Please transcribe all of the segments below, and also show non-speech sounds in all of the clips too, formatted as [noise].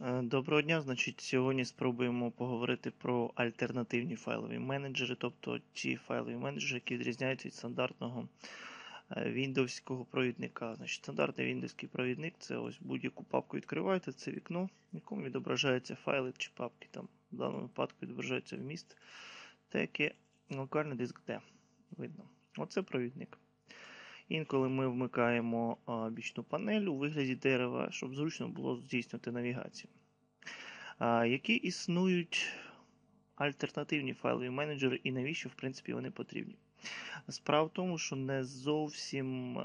Е, Доброго дня. Значить, сьогодні спробуємо поговорити про альтернативні файлові менеджери, тобто ті файлові менеджери, які відрізняються від стандартного е, віндовського провідника. Значить, стандартний віндовський провідник це ось будь-яку папку відкриваєте, це вікно, в якому відображаються файли чи папки. Там в даному випадку відображається вміст, теки, локальний диск D. Видно. Оце провідник. Інколи ми вмикаємо бічну панель у вигляді дерева, щоб зручно було здійснювати навігацію. Які існують альтернативні файлові менеджери і навіщо, в принципі, вони потрібні? Справа в тому, що не зовсім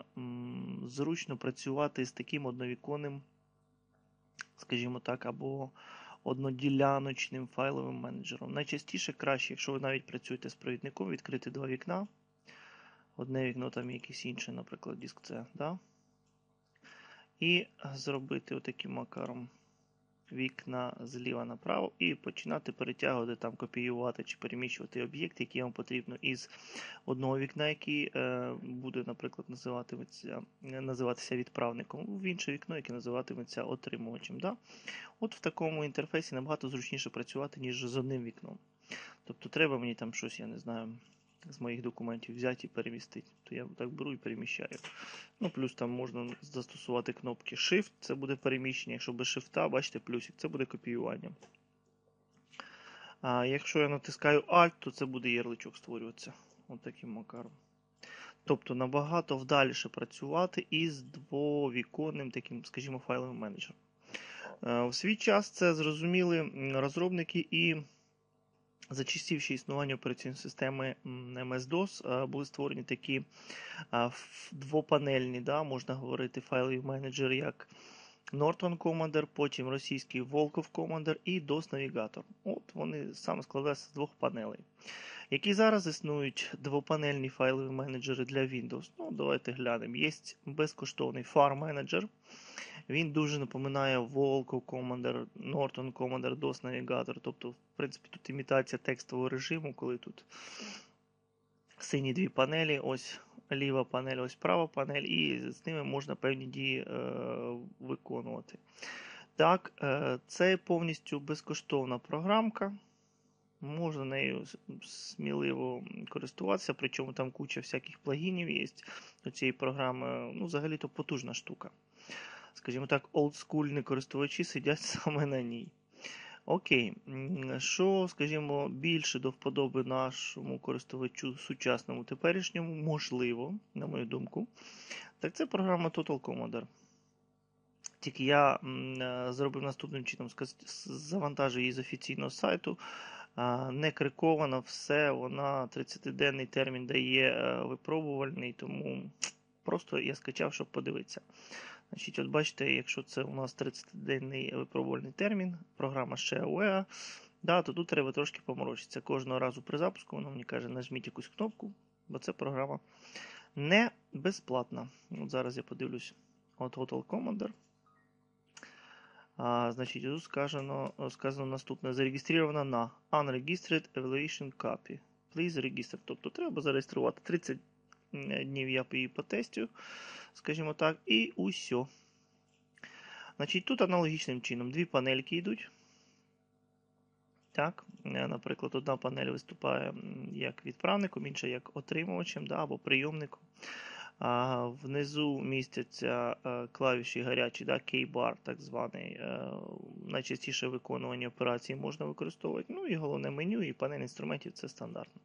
зручно працювати з таким одновіконним, скажімо так, або одноділяночним файловим менеджером. Найчастіше краще, якщо ви навіть працюєте з провідником, відкрити два вікна. Одне вікно там якесь інше, наприклад, диск C. Да? І зробити отаким макаром вікна зліва направо і починати перетягувати, там, копіювати чи переміщувати об'єкт, який вам потрібно із одного вікна, який е, буде, наприклад, називатиметься, називатися відправником, в інше вікно, яке називатиметься отримувачем. Да? От в такому інтерфейсі набагато зручніше працювати, ніж з одним вікном. Тобто треба мені там щось, я не знаю з моїх документів взяти і перемістити. То я так беру і переміщаю. Ну, плюс там можна застосувати кнопки Shift, це буде переміщення. Якщо без Shift, бачите, плюсик, це буде копіювання. А якщо я натискаю Alt, то це буде ярличок створюватися. От таким макаром. Тобто набагато вдаліше працювати із двовіконним таким, скажімо, файловим менеджером. У свій час це зрозуміли розробники і за часів ще існування операційної системи MS-DOS були створені такі двопанельні, да, можна говорити, файлові менеджери, як Norton Commander, потім російський Volkov Commander і DOS Navigator. От Вони саме складаються з двох панелей. Які зараз існують двопанельні файлові менеджери для Windows? Ну, Давайте глянемо. Є безкоштовний Far Manager. Він дуже напоминає Volkov Commander, Norton Commander, DOS Navigator. Тобто, принципі, тут імітація текстового режиму, коли тут сині дві панелі, ось ліва панель, ось права панель, і з ними можна певні дії е, виконувати. Так, е, це повністю безкоштовна програмка. Можна нею сміливо користуватися, причому там куча всяких плагінів є до цієї програми. Ну, взагалі-то потужна штука скажімо так, олдскульні користувачі сидять [laughs] саме на ній. Окей, що, скажімо, більше до вподоби нашому користувачу сучасному теперішньому, можливо, на мою думку, так це програма Total Commodore. Тільки я зробив наступним чином, завантажив її з офіційного сайту. Не крикована, все, вона 30-денний термін дає е, випробувальний, тому просто я скачав, щоб подивитися. Значить, от Бачите, якщо це у нас 30-денний випробувальний термін, програма ще AWEA, да, то тут треба трошки поморочитися. Кожного разу при запуску воно мені каже, нажміть якусь кнопку, бо це програма не безплатна. От Зараз я подивлюсь от Hotel Commander. А, Значить, тут сказано, сказано наступне: зареєстровано на Unregistered Evaluation Copy. Please register. Тобто треба зареєструвати 30 днів я її потестю, скажімо так, і усьо. Значить, Тут аналогічним чином дві панельки йдуть. Так, Наприклад, одна панель виступає як відправником, інша як отримувачем да, або прийомником. А Внизу містяться клавіші гарячі, да, K-bar, так званий. Найчастіше виконування операції можна використовувати. Ну і головне меню, і панель інструментів це стандартно.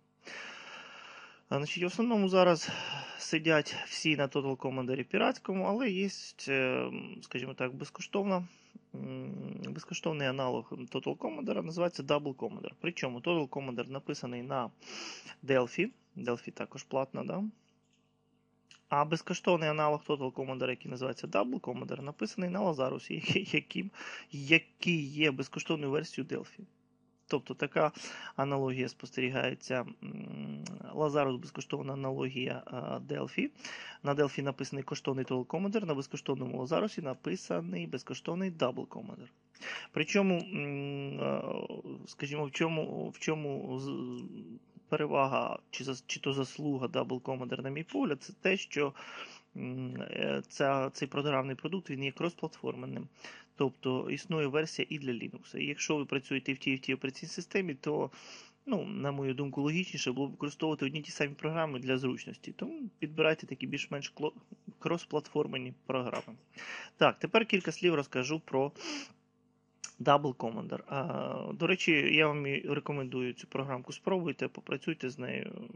Значить, В основному зараз сидять всі на Total Commander піратському, але є, е, скажімо так, безкоштовна, безкоштовний аналог Total Commander, називається Double Commander. Причому Total Commander написаний на Delphi. Delphi також платна, да? А безкоштовний аналог Total Commander, який називається Double Commander, написаний на Lazarus, який, який є безкоштовною версією Delphi. Тобто така аналогія спостерігається. Lazarus безкоштовна аналогія Delphi. На Delphi написаний коштовний Total на безкоштовному Lazarus написаний безкоштовний Double. Причому, скажімо, в чому в чому перевага чи чи то заслуга Double Commander, на мій погляд, це те, що ця, цей програмний продукт він є кросплатформенним. Тобто існує версія і для Linux. І якщо ви працюєте в тій в тій операційній системі, то, ну, на мою думку, логічніше було б використовувати одні ті самі програми для зручності. Тому підбирайте такі більш-менш крос-платформені програми. Так, тепер кілька слів розкажу про Double Commander. А, До речі, я вам рекомендую цю програмку. Спробуйте, попрацюйте з нею.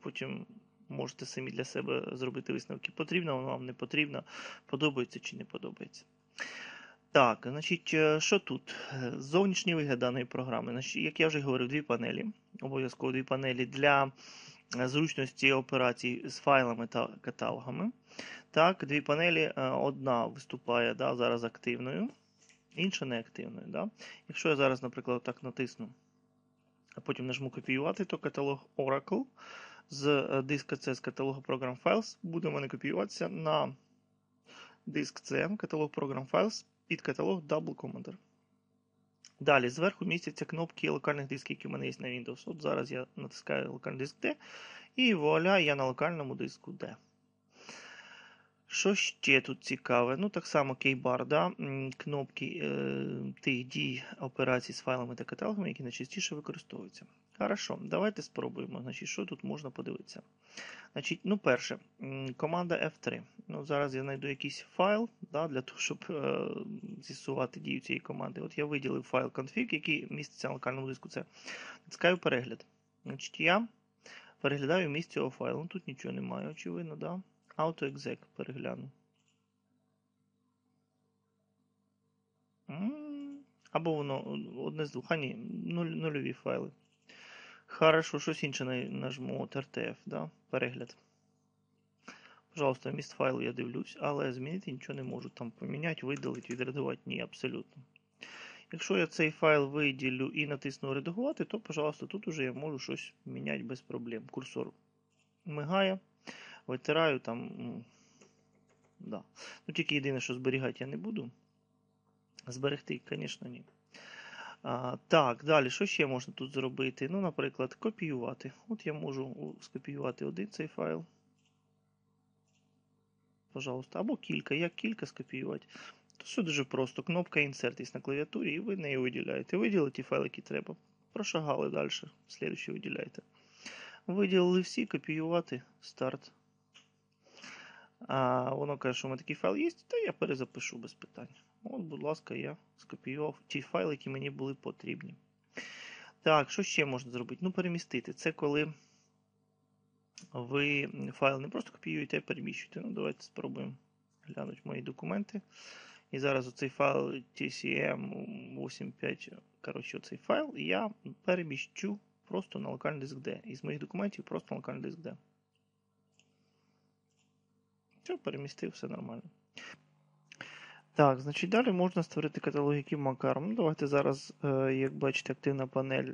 Потім можете самі для себе зробити висновки. Потрібно воно вам не потрібно, подобається чи не подобається. Так, значить, е, що тут? Зовнішній вигляд даної програми. Значить, Як я вже говорив, дві панелі. Обов'язково дві панелі для е, зручності операцій з файлами та каталогами. Так, дві панелі. Е, одна виступає да, зараз активною, інша неактивною. Да? Якщо я зараз, наприклад, так натисну, а потім нажму копіювати, то каталог Oracle з диска C з каталогу Program Files буде в мене копіюватися на диск C, каталог Program Files під каталог Double Commander. Далі, зверху містяться кнопки локальних дисків, які в мене є на Windows. От зараз я натискаю локальний диск D, і вуаля, я на локальному диску D. Що ще тут цікаве? Ну, так само кейбар, да? кнопки е, тих дій операцій з файлами та каталогами, які найчастіше використовуються. Хорошо, давайте спробуємо. Значить, Що тут можна подивитися? Значить, ну, Перше, команда F3. Ну, Зараз я знайду якийсь файл да, для того, щоб е, з'ясувати дію цієї команди. От Я виділив файл config, який міститься на локальному диску. Це натискаю перегляд. Значить, Я переглядаю місце цього файлу. Ну, Тут нічого немає, очевидно. да? AutoExec перегляну. Або воно одне з двох. А ні, нуль, нульові файли. Хорошо, щось інше нажму от RTF, да? перегляд. Пожалуйста, міст файлу я дивлюсь, але змінити нічого не можу. Там поміняти, видалити, відредагувати. Ні, абсолютно. Якщо я цей файл виділю і натисну редагувати, то, пожалуйста, тут уже я можу щось міняти без проблем. Курсор мигає, витираю там. Да. Ну, Тільки єдине, що зберігати я не буду. Зберегти, звісно, ні. А, Так, далі, що ще можна тут зробити? Ну, наприклад, копіювати. От я можу скопіювати один цей файл. Пожалуйста, або кілька. Як кілька скопіювати? То все дуже просто. Кнопка Insert на клавіатурі, і ви неї виділяєте. Виділили ті файли, які треба. Прошагали далі. Слідуючий виділяєте. Виділили всі, копіювати, старт. А Воно каже, що у мене такий файл є, то я перезапишу без питань. От, будь ласка, я скопіював ті файли, які мені були потрібні. Так, що ще можна зробити? Ну, перемістити. Це коли ви файл не просто копіюєте, а переміщуєте. Ну, давайте спробуємо глянути мої документи. І зараз оцей файл TCM85, коротше, оцей файл я переміщу просто на локальний диск D. Із моїх документів просто на локальний диск D. Все, перемістив, все нормально. Так, значить, далі можна створити каталог яким макаром. Ну, Давайте зараз, е, як бачите, активна панель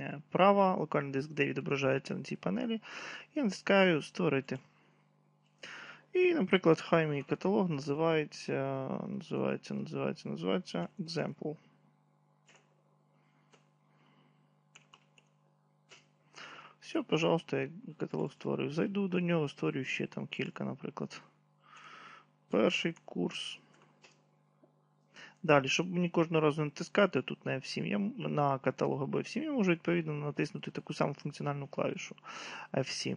е, права, локальний диск, де відображається на цій панелі. І натискаю Створити. І, наприклад, хай мій каталог називається, називається, називається, називається Example. Все, пожалуйста, я каталог створюю. Зайду до нього, створюю ще там кілька, наприклад. Перший курс. Далі, щоб мені кожного разу натискати тут на F7, я на каталог або F7, я можу відповідно натиснути таку саму функціональну клавішу F7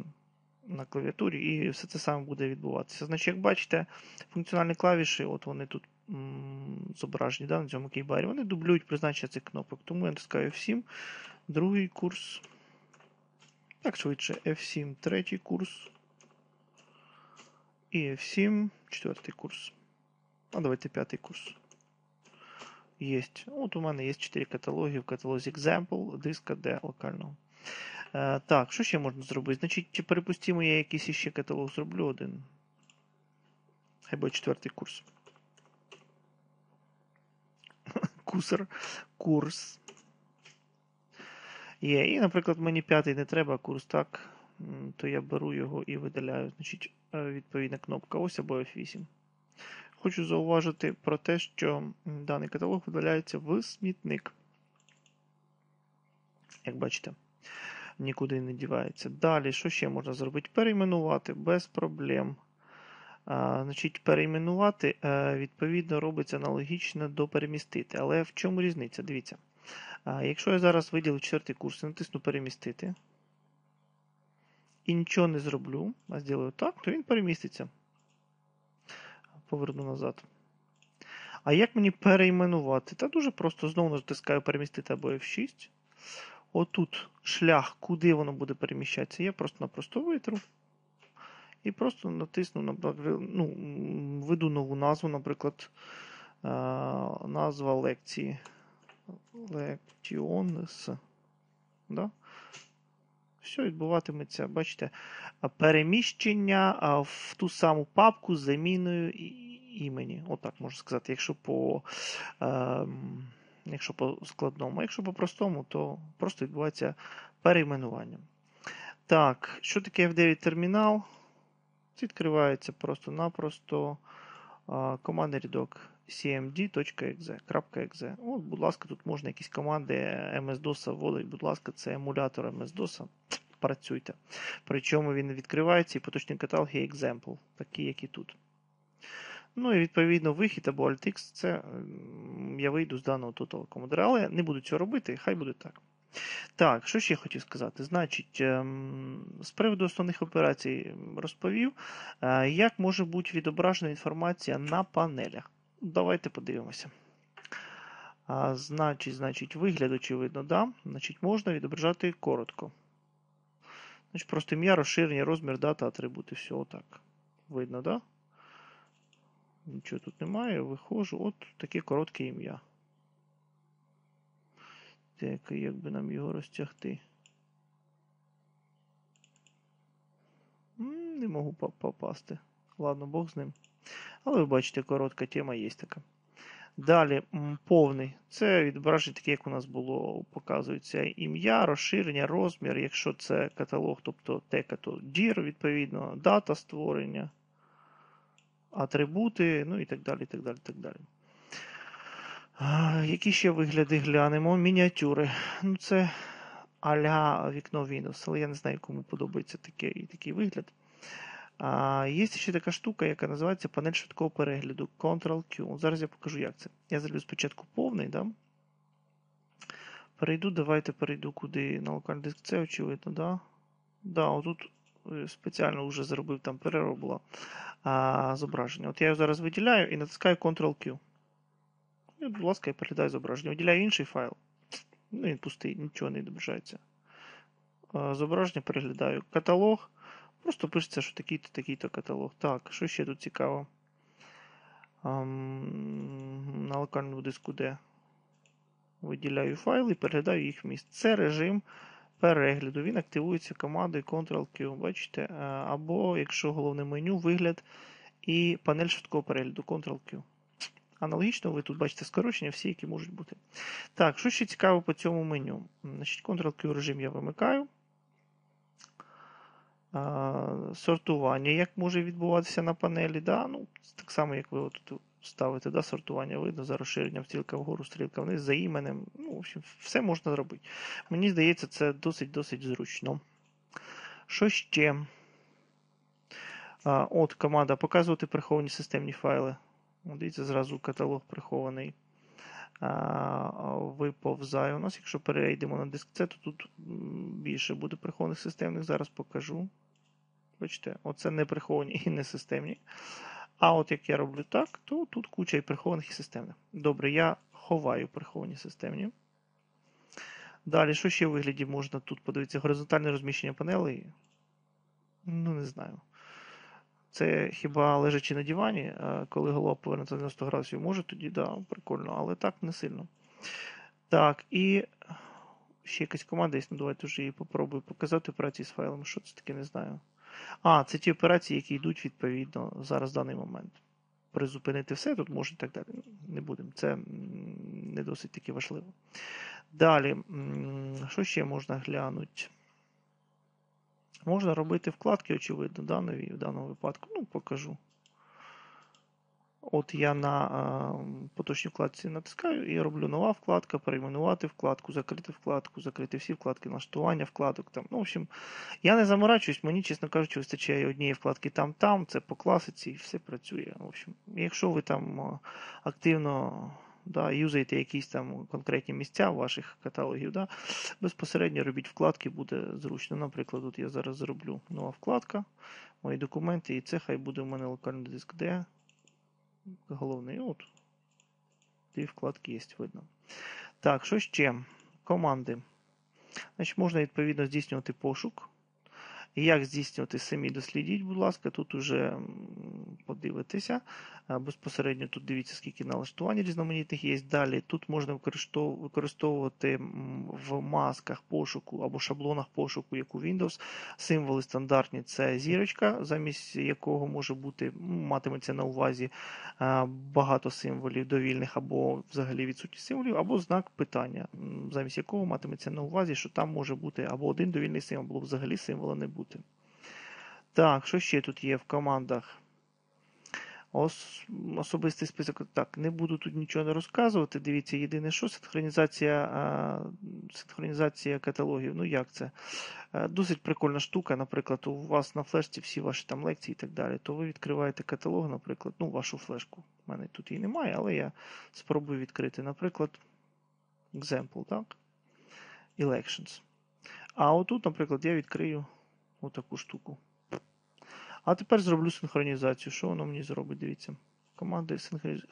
на клавіатурі, і все це саме буде відбуватися. Значить, як бачите, функціональні клавіші, от вони тут зображені да, на цьому кейбарі, вони дублюють призначення цих кнопок. Тому я натискаю F7, другий курс. Так, швидше, F7, третій курс. І F7, четвертий курс. А давайте п'ятий курс. Есть. От у мене є 4 каталоги в каталозі Example, диска D локального. Е, так, що ще можна зробити? Значить, чи перепустимо, я якийсь ще каталог зроблю один. Хай буде четвертий курс. [laughs] Кусер. Курс. Є. І, наприклад, мені п'ятий не треба, курс так. То я беру його і видаляю. Значить, е, відповідна кнопка ось або F8. Хочу зауважити про те, що даний каталог видаляється в смітник. Як бачите, нікуди не дівається. Далі, що ще можна зробити? Перейменувати без проблем. А, значить, перейменувати, е, відповідно, робиться аналогічно до перемістити. Але в чому різниця? Дивіться. А, якщо я зараз виділив четвертий курс і натисну перемістити, і нічого не зроблю, а зроблю так, то він переміститься. Поверну назад. А як мені перейменувати? Та дуже просто знову натискаю перемістити або F6. Отут шлях, куди воно буде переміщатися, я просто-напросто витру. І просто натисну, ну, введу нову назву, наприклад, назва лекції. Lections. Да? Все відбуватиметься, бачите, переміщення в ту саму папку з заміною імені. Отак можна сказати, якщо по е, якщо по складному. Якщо по простому, то просто відбувається перейменування. Так, що таке F9 термінал? Відкривається просто-напросто командний рядок cmd.exe. От, будь ласка, тут можна якісь команди MS-DOS вводити, будь ласка, це емулятор MS-DOS. Працюйте. Причому він відкривається і поточний каталог є example, такий, як і тут. Ну і відповідно вихід або AltX, це я вийду з даного Total Commodore, але не буду цього робити, хай буде так. Так, що ще хотів сказати? Значить, ем, з приводу основних операцій розповів, е, як може бути відображена інформація на панелях. Давайте подивимося. А, Значить, значить, вигляд, очевидно, да? Значить, можна відображати коротко. Значить, Просто ім'я, розширення, розмір, дата, атрибути. Все отак. Видно, да? Нічого тут немає. Виходжу. От таке коротке ім'я. Так, як би нам його розтягти? Не можу попасти. Ладно, Бог з ним. Але ви бачите, коротка тема є така. Далі повний. Це відображення таке, як у нас було, показується ім'я, розширення, розмір. Якщо це каталог, тобто тека, то DIR, відповідно, дата створення, атрибути, ну і так далі. так далі, так далі. Які ще вигляди глянемо? Мініатюри. Ну, Це а-ля вікно Windows, але я не знаю, кому подобається такий, такий вигляд. А, Є ще така штука, яка називається панель швидкого перегляду Ctrl-Q. Зараз я покажу, як це. Я зроблю спочатку повний. да? Перейду, давайте перейду куди на локальний диск. Це очевидно, да? Да, отут е, спеціально вже зробив там переробила а, зображення. От я його зараз виділяю і натискаю Ctrl-Q. І, будь ласка, я переглядаю зображення. Виділяю інший файл. Ну, він пустий, нічого не відображається. Зображення переглядаю. Каталог. Просто пишеться, що такий-то такий-то каталог. Так, що ще тут цікаво? Um, на локальному диску де виділяю файли і переглядаю їх вміст. Це режим перегляду. Він активується командою Ctrl-Q. Бачите? Е, або, якщо головне меню, вигляд і панель швидкого перегляду Ctrl-Q. Аналогічно, ви тут бачите скорочення, всі, які можуть бути. Так, що ще цікаво по цьому меню? Значить, Ctrl-Q режим я вимикаю сортування. Як може відбуватися на панелі? Да? Ну, Так само, як ви тут ставите да, сортування, видно за розширенням стрілка вгору, стрілка вниз, за іменем. Ну, в общем, Все можна зробити. Мені здається, це досить-досить зручно. Що ще? От команда показувати приховані системні файли. Дивіться, зразу каталог прихований. Виповзає у нас. Якщо перейдемо на диск C, то тут більше буде прихованих системних. Зараз покажу. Бачите, оце не приховані і не системні. А от як я роблю так, то тут куча і прихованих і системних. Добре, я ховаю приховані системні. Далі, що ще в вигляді можна тут подивитися? Горизонтальне розміщення панелей? Ну, не знаю. Це хіба лежачи на дивані, коли голова повернеться 90 градусів, може тоді, да, прикольно, але так не сильно. Так, і ще якась команда є, ну давайте вже її попробую показати операції з файлами. Що це таке, не знаю. А, це ті операції, які йдуть відповідно зараз в даний момент. Призупинити все тут може і так далі. Не будемо. Це не досить таки важливо. Далі, що ще можна глянути? Можна робити вкладки, очевидно, да, нові в даному випадку. Ну, покажу. От я на е, поточній вкладці натискаю і роблю нова вкладка, перейменувати вкладку, закрити вкладку, закрити всі вкладки, налаштування вкладок. Там. Ну, в общем, я не заморачуюсь, мені, чесно кажучи, вистачає однієї вкладки там-там, це по класиці і все працює. В общем, Якщо ви там активно да, юзаєте якісь там конкретні місця ваших каталогів, да, безпосередньо робіть вкладки, буде зручно. Наприклад, тут я зараз зроблю нова вкладка, мої документи, і це хай буде в мене локальний диск, де головний. От. Дві вкладки є, видно. Так, що ще? Команди. Значить, Можна відповідно здійснювати пошук. І як здійснювати самі дослідіть, будь ласка, тут уже подивитися. Безпосередньо тут дивіться, скільки налаштувань різноманітних є. Далі тут можна використовувати в масках пошуку або шаблонах пошуку, як у Windows. Символи стандартні це зірочка, замість якого може бути, матиметься на увазі багато символів довільних, або взагалі відсутність символів, або знак питання, замість якого матиметься на увазі, що там може бути або один довільний символ, або взагалі символа не буде. Так, що ще тут є в командах? Ос, особистий список. Так, не буду тут нічого не розказувати. Дивіться, єдине, що синхронізація а, синхронізація каталогів. Ну, як це? А, досить прикольна штука. Наприклад, у вас на флешці всі ваші там лекції і так далі. То ви відкриваєте каталог, наприклад, ну, вашу флешку. У мене тут її немає, але я спробую відкрити, наприклад, example, так? Elections. А отут, наприклад, я відкрию отаку штуку. А тепер зроблю синхронізацію. Що воно мені зробить? Дивіться. Команда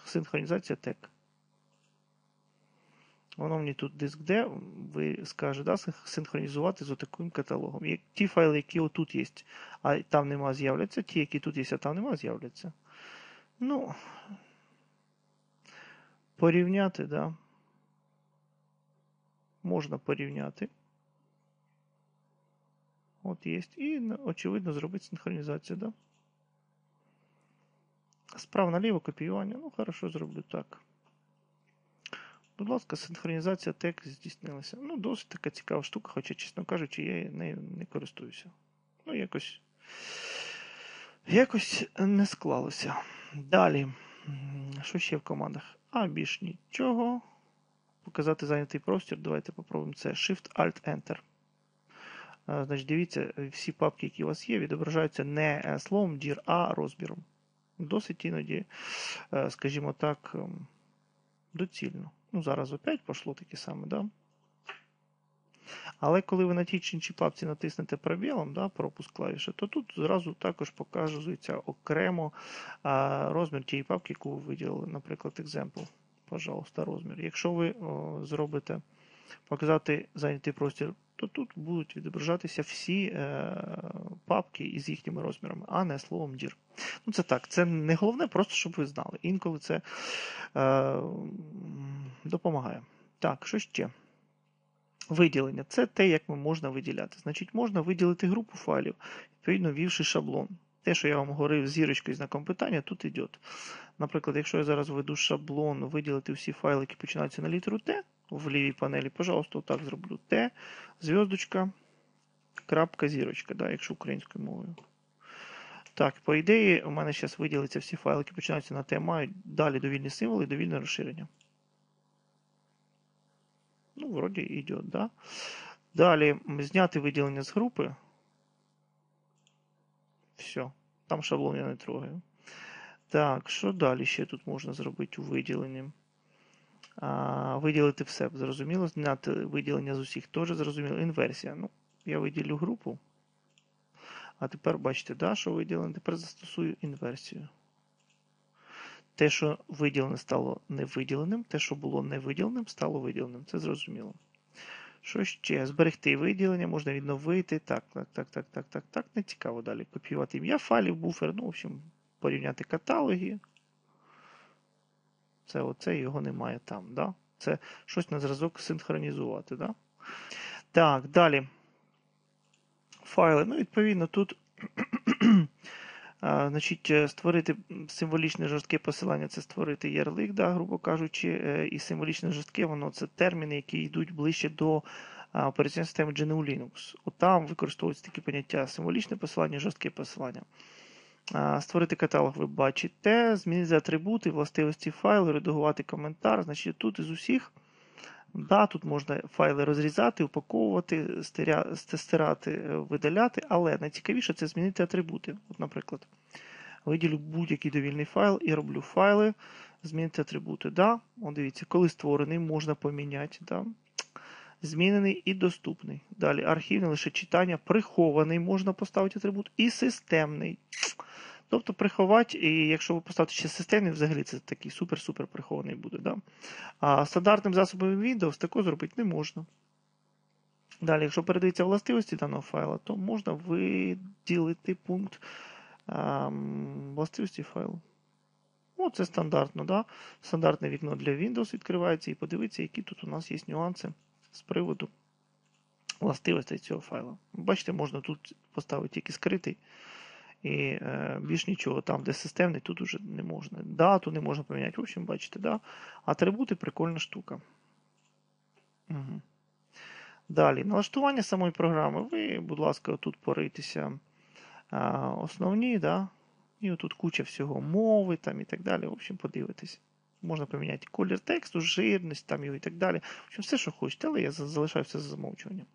синхронізація тек. Воно мені тут диск де, ви скажете, да, синхронізувати з отаким каталогом. І ті файли, які отут є, а там нема, з'являться, ті, які тут є, а там нема, з'являться. Ну, порівняти, да. Можна порівняти. От є. І, очевидно, зробити синхронізацію, да? Справа наліво копіювання. Ну, хорошо, зроблю так. Будь ласка, синхронізація текст здійснилася. Ну, досить така цікава штука, хоча, чесно кажучи, я нею не користуюся. Ну, якось. Якось не склалося. Далі. Що ще в командах? А, більш нічого. Показати зайнятий простір. Давайте попробуємо це. Shift-Alt-Enter. Значить, Дивіться, всі папки, які у вас є, відображаються не е, словом dir, а розміром. Досить іноді, е, скажімо так, ем, доцільно. Ну, Зараз опять пішло таке саме, да? Але коли ви на тій чи іншій папці натиснете пробілом, да, пропуск клавіші, то тут зразу також показується окремо а, розмір тієї папки, яку ви виділили, наприклад, example. Пожалуйста, розмір. Якщо ви о, зробите показати зайнятий простір то тут будуть відображатися всі е, папки із їхніми розмірами, а не словом дір. Ну, це так, це не головне, просто щоб ви знали. Інколи це е, допомагає. Так, що ще? Виділення це те, як ми можна виділяти. Значить, можна виділити групу файлів, відповідно, ввівши шаблон. Те, що я вам говорив зірочкою знаком питання, тут йде. Наприклад, якщо я зараз введу шаблон, виділити всі файли, які починаються на літеру Т, в лівій панелі, пожалуйста, так зроблю Т, зв'язочка, крапка, зірочка, да, якщо українською мовою. Так, по ідеї, у мене зараз виділиться всі файли, які починаються на Т, мають далі довільні символи і довільне розширення. Ну, вроді йде, да. Далі зняти виділення з групи. Все, там шаблон я не трогаю. Так, що далі ще тут можна зробити у виділенні? Виділити все. Зрозуміло, зняти виділення з усіх теж зрозуміло. Інверсія. Ну, Я виділю групу. А тепер бачите, да, що виділено. Тепер застосую інверсію. Те, що виділене, стало невиділеним, те, що було невиділеним, стало виділеним. Це зрозуміло. Що ще? Зберегти виділення, можна відновити. Так, так, так, так, так, так, так. Не цікаво далі. Копіювати ім'я файлів, буфер, ну, в общем, порівняти каталоги. Це оце його немає там. Да? Це щось на зразок синхронізувати. Да? Так, далі. Файли. Ну, відповідно, тут. [clears throat] Значить, е, Створити символічне жорстке посилання це створити ярлик, да, грубо кажучи, е, і символічне жорстке воно це терміни, які йдуть ближче до операційної системи GNU Linux. От там використовуються такі поняття символічне посилання, жорстке посилання. Створити каталог ви бачите, змінити атрибути, властивості файлу, редагувати коментар. Значить, тут із усіх Да, Тут можна файли розрізати, упаковувати, стирати, е, видаляти, але найцікавіше це змінити атрибути. От, Наприклад, виділю будь-який довільний файл і роблю файли, змінити атрибути. Да, О, Дивіться, коли створений, можна поміняти. Да. Змінений і доступний. Далі архівне лише читання, прихований можна поставити атрибут, і системний. Тобто приховати, і якщо ви поставите ще системний, взагалі це такий супер-супер прихований буде. Да? А стандартним засобом Windows такого зробити не можна. Далі, якщо передається властивості даного файла, то можна виділити пункт а, властивості файлу. О, це стандартно. Да? Стандартне вікно для Windows відкривається і подивитися, які тут у нас є нюанси з приводу властивостей цього файла. Бачите, можна тут поставити тільки скритий. І е, більш нічого, там, де системний, тут уже не можна. Дату не можна поміняти. В общем, бачите, да? атрибути прикольна штука. Угу. Далі, налаштування самої програми. Ви, будь ласка, тут порийтеся е, основні, да? і отут куча всього мови там і так далі. В общем, подивитесь. Можна поміняти колір тексту, жирність там його і так далі. В общем, все, що хочете, але я залишаю все за замовчуванням.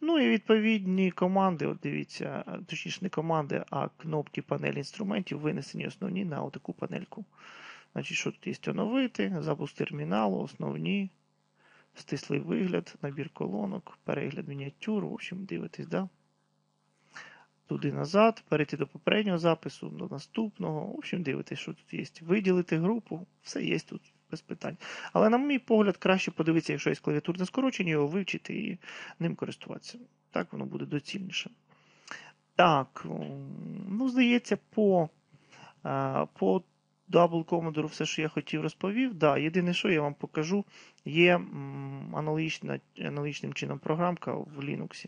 Ну і відповідні команди, от дивіться, точніше, не команди, а кнопки панелі інструментів винесені основні на отаку панельку. Значить, що тут є оновити, запуск терміналу, основні, стислий вигляд, набір колонок, перегляд мініатюр. В общем, дивитесь, да? Туди назад, перейти до попереднього запису, до наступного. В общем, дивитесь, що тут є. Виділити групу, все є тут без питань. Але, на мій погляд, краще подивитися, якщо є клавіатурне скорочення, його вивчити і ним користуватися. Так воно буде доцільніше. Так, ну, здається, по по Double Commodore все, що я хотів, розповів. Да, Єдине, що я вам покажу, є аналогічна, аналогічним чином програмка в Linux.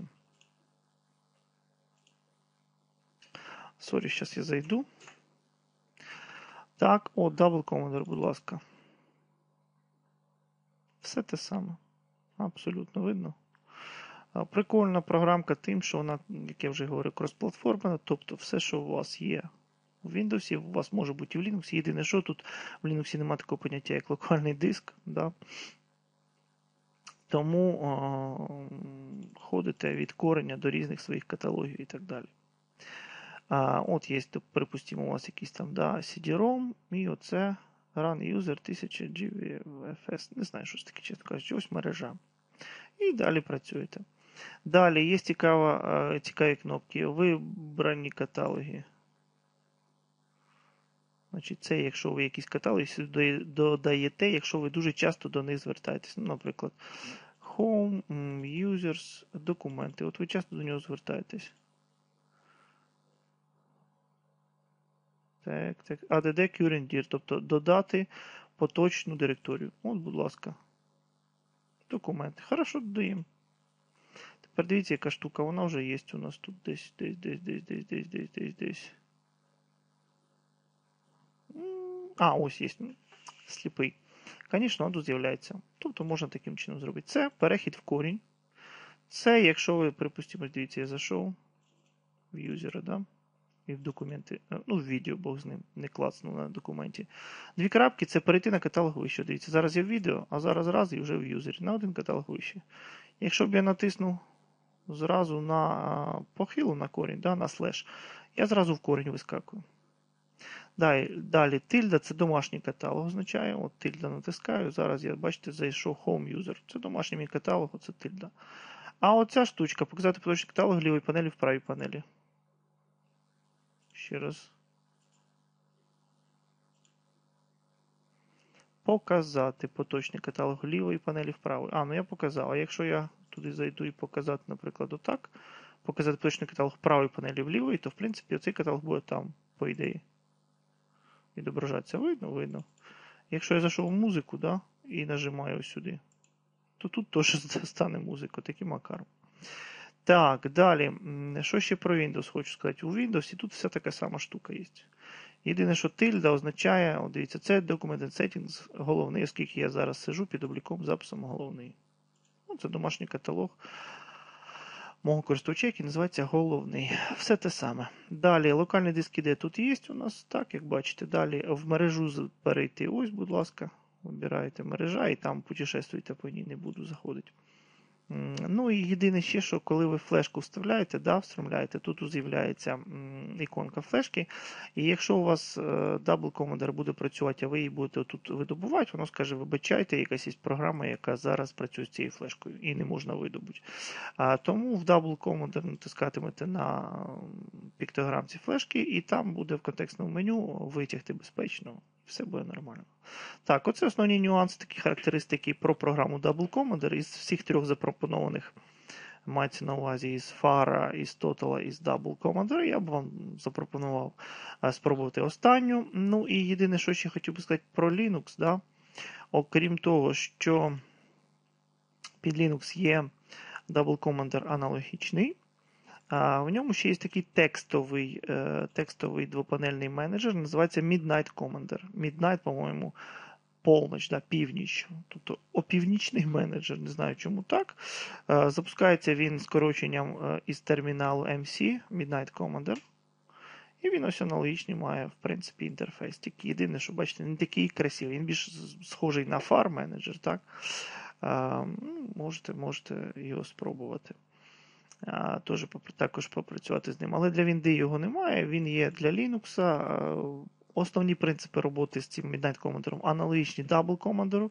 Сорі, зараз я зайду. Так, о, Double Commodore, будь ласка. Все те саме. Абсолютно видно. Прикольна програмка тим, що вона, як я вже говорю, кросплатформена, тобто все, що у вас є у Windows, у вас може бути і в Linux. Єдине, що тут в Linux немає такого поняття, як локальний диск. Да? Тому о, ходите від корення до різних своїх каталогів і так далі. А, От є, припустимо, у вас якийсь там да, CD-ROM, і оце Run User 1000 GVFS. Не знаю, що це таке, чесно кажучи, ось мережа. І далі працюєте. Далі є цікава, цікаві кнопки. Вибрані каталоги. Значить, Це якщо ви якісь каталоги додаєте, якщо ви дуже часто до них звертаєтесь. Ну, Наприклад, Home, Users, документи. От ви часто до нього звертаєтесь. Так, так. ADD current dir, тобто додати поточну директорію. От, будь ласка. Документи. Хорошо додаємо. Тепер дивіться, яка штука, вона вже є у нас тут десь, десь, десь, десь, десь, десь, десь, десь, десь. А, ось є. Сліпий. Звісно, тут з'являється. Тобто можна таким чином зробити. Це перехід в корінь. Це, якщо ви, припустимо, дивіться, я зайшов в юзера, да? І в документи, е, ну, в відео, Бог з ним, не клацнув на документі. Дві крапки це перейти на каталог вище. Дивіться, зараз я в відео, а зараз раз і вже в юзері. На один каталог вище. Якщо б я натиснув зразу на похилу на корінь, да, на слеш, я зразу в корінь вискакую. Далі, далі тильда це домашній каталог означає. От тильда натискаю. Зараз я, бачите, зайшов Home User. Це домашній мій каталог, оце тильда. А оця штучка показати поточний каталог лівої панелі в правій панелі. Ще раз. Показати поточний каталог лівої панелі вправо. А, ну я показав. А якщо я туди зайду і показати, наприклад, отак, показати поточний каталог правої панелі в лівої, то в принципі цей каталог буде там, по ідеї. Відображатися видно, видно. Якщо я зайшов в музику, да, і нажимаю сюди, то тут теж [laughs] стане музика, таким макаром. Так, далі. Що ще про Windows хочу сказати? У Windows тут вся така сама штука є. Єдине, що тильда означає, о, дивіться, це Document Settings головний, оскільки я зараз сижу під обліком записом головний. Ну, Це домашній каталог. мого користувача, який називається головний. Все те саме. Далі локальний диск іде тут є у нас, так, як бачите. Далі в мережу перейти. Ось, будь ласка, вибираєте мережа і там путешествуйте по ній, не буду заходити. Ну і єдине ще, що коли ви флешку вставляєте, да, встромляєте, тут з'являється іконка флешки. І якщо у вас е, Double Commander буде працювати, а ви її будете тут видобувати, воно скаже, вибачайте, якась є програма, яка зараз працює з цією флешкою і не можна видобути. А, тому в Double Commander натискатимете на піктограмці флешки, і там буде в контекстному меню витягти безпечно. Все буде нормально. Так, оце основні нюанси, такі характеристики про програму Double Commander. Із всіх трьох запропонованих мається на увазі із Fara, із Total, із Double Commander. Я б вам запропонував е, спробувати останню. Ну і єдине, що ще хотів би сказати про Linux, да? окрім того, що під Linux є Double Commander аналогічний. А в ньому ще є такий текстовий, е, текстовий двопанельний менеджер, називається Midnight Commander. Midnight, по-моєму, полноч, да, північ. Тобто опівнічний [laughs] менеджер, не знаю чому так. Е, Запускається він скороченням е, із терміналу MC Midnight Commander. І він ось аналогічний має, в принципі, інтерфейс. Тільки єдине, що бачите, не такий красивий. Він більш схожий на FAR менеджер, так? Можете, можете його спробувати. Теж також попрацювати з ним. Але для Вінди його немає. Він є для Linux. Основні принципи роботи з цим Midnight Commander аналогічні Double Commander.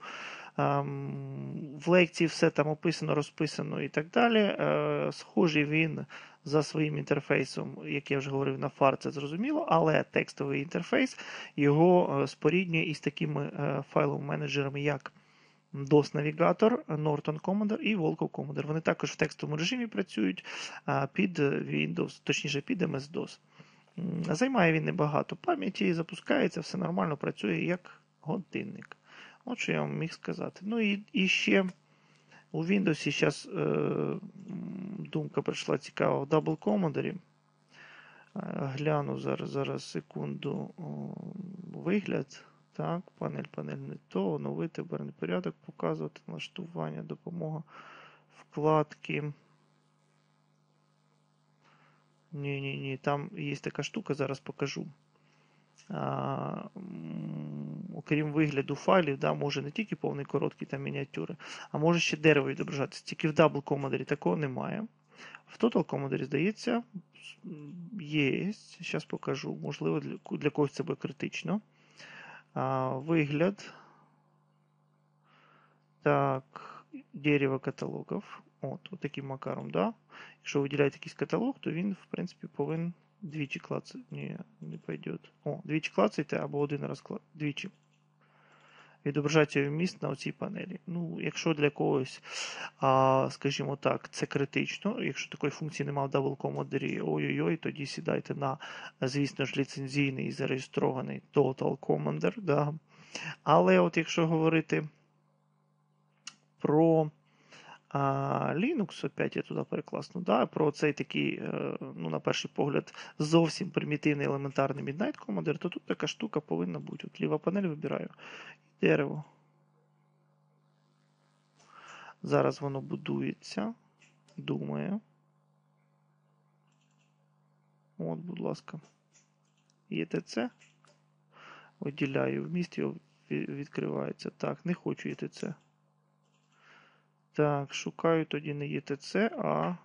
Ем, В лекції все там описано, розписано і так далі. Е, Схожий він за своїм інтерфейсом, як я вже говорив, на FAR, це зрозуміло, але текстовий інтерфейс його е, споріднює із такими е, файловими менеджерами, як DOS Navigator, Norton Commander і Volkov Commander. Вони також в текстовому режимі працюють під Windows, точніше під MS-DOS. Займає він небагато пам'яті, запускається, все нормально працює як годинник. От що я вам міг сказати. Ну і, і ще у Windows зараз е, думка прийшла цікава в Double Commander. Е, Гляну зараз, зараз секунду о, вигляд. Так, панель, панель не то, оновити оберний порядок, показувати налаштування, допомога, вкладки. Ні, ні, ні, там є така штука, зараз покажу. А, окрім вигляду файлів, да, може не тільки повний короткий та мініатюри, а може ще дерево відображатися. Тільки в Double Commander такого немає. В Total Commander, здається, є. Зараз покажу. Можливо, для, для когось це буде критично. Вигляд. Так, дерево каталогів. От, от таким макаром, да? Якщо виділяєте якийсь каталог, то він, в принципі, повинен двічі клацати. Ні, не пойде. О, двічі клацайте або один раз клацайте. двічі. Відображається вміст на оцій панелі. Ну, якщо для когось, а, скажімо так, це критично, якщо такої функції немає в Double Commodore, ой-ой-ой, тоді сідайте на, звісно ж, ліцензійний і зареєстрований Total Commander. Да. Але от якщо говорити про а, Linux, опять я туди перекласну, да, про цей такий, е, ну, на перший погляд, зовсім примітивний елементарний Midnight Commander, то тут така штука повинна бути. От ліва панель вибираю. Дерево. Зараз воно будується. Думає. От, будь ласка. ЄТЦ. Виділяю вміст, його відкривається. Так, не хочу ЄТЦ. Так, шукаю тоді не ЄТЦ, а.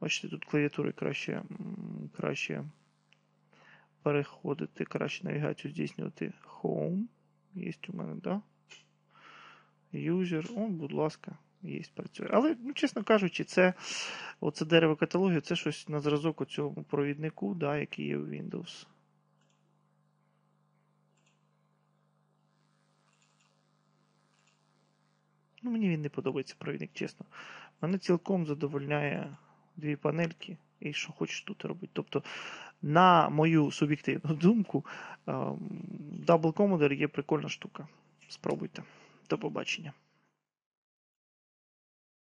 Бачите, тут клавіатури краще, краще переходити, краще навігацію здійснювати. Home. Є у мене, да? User. О, будь ласка, є, працює. Але, ну, чесно кажучи, це оце дерево каталогів, це щось на зразок у цьому провіднику, да, який є у Windows. Ну, мені він не подобається провідник, чесно. Мене цілком задовольняє дві панельки і що хочеш тут робити. Тобто, на мою суб'єктивну думку, ем, Double Commodore є прикольна штука. Спробуйте. До побачення.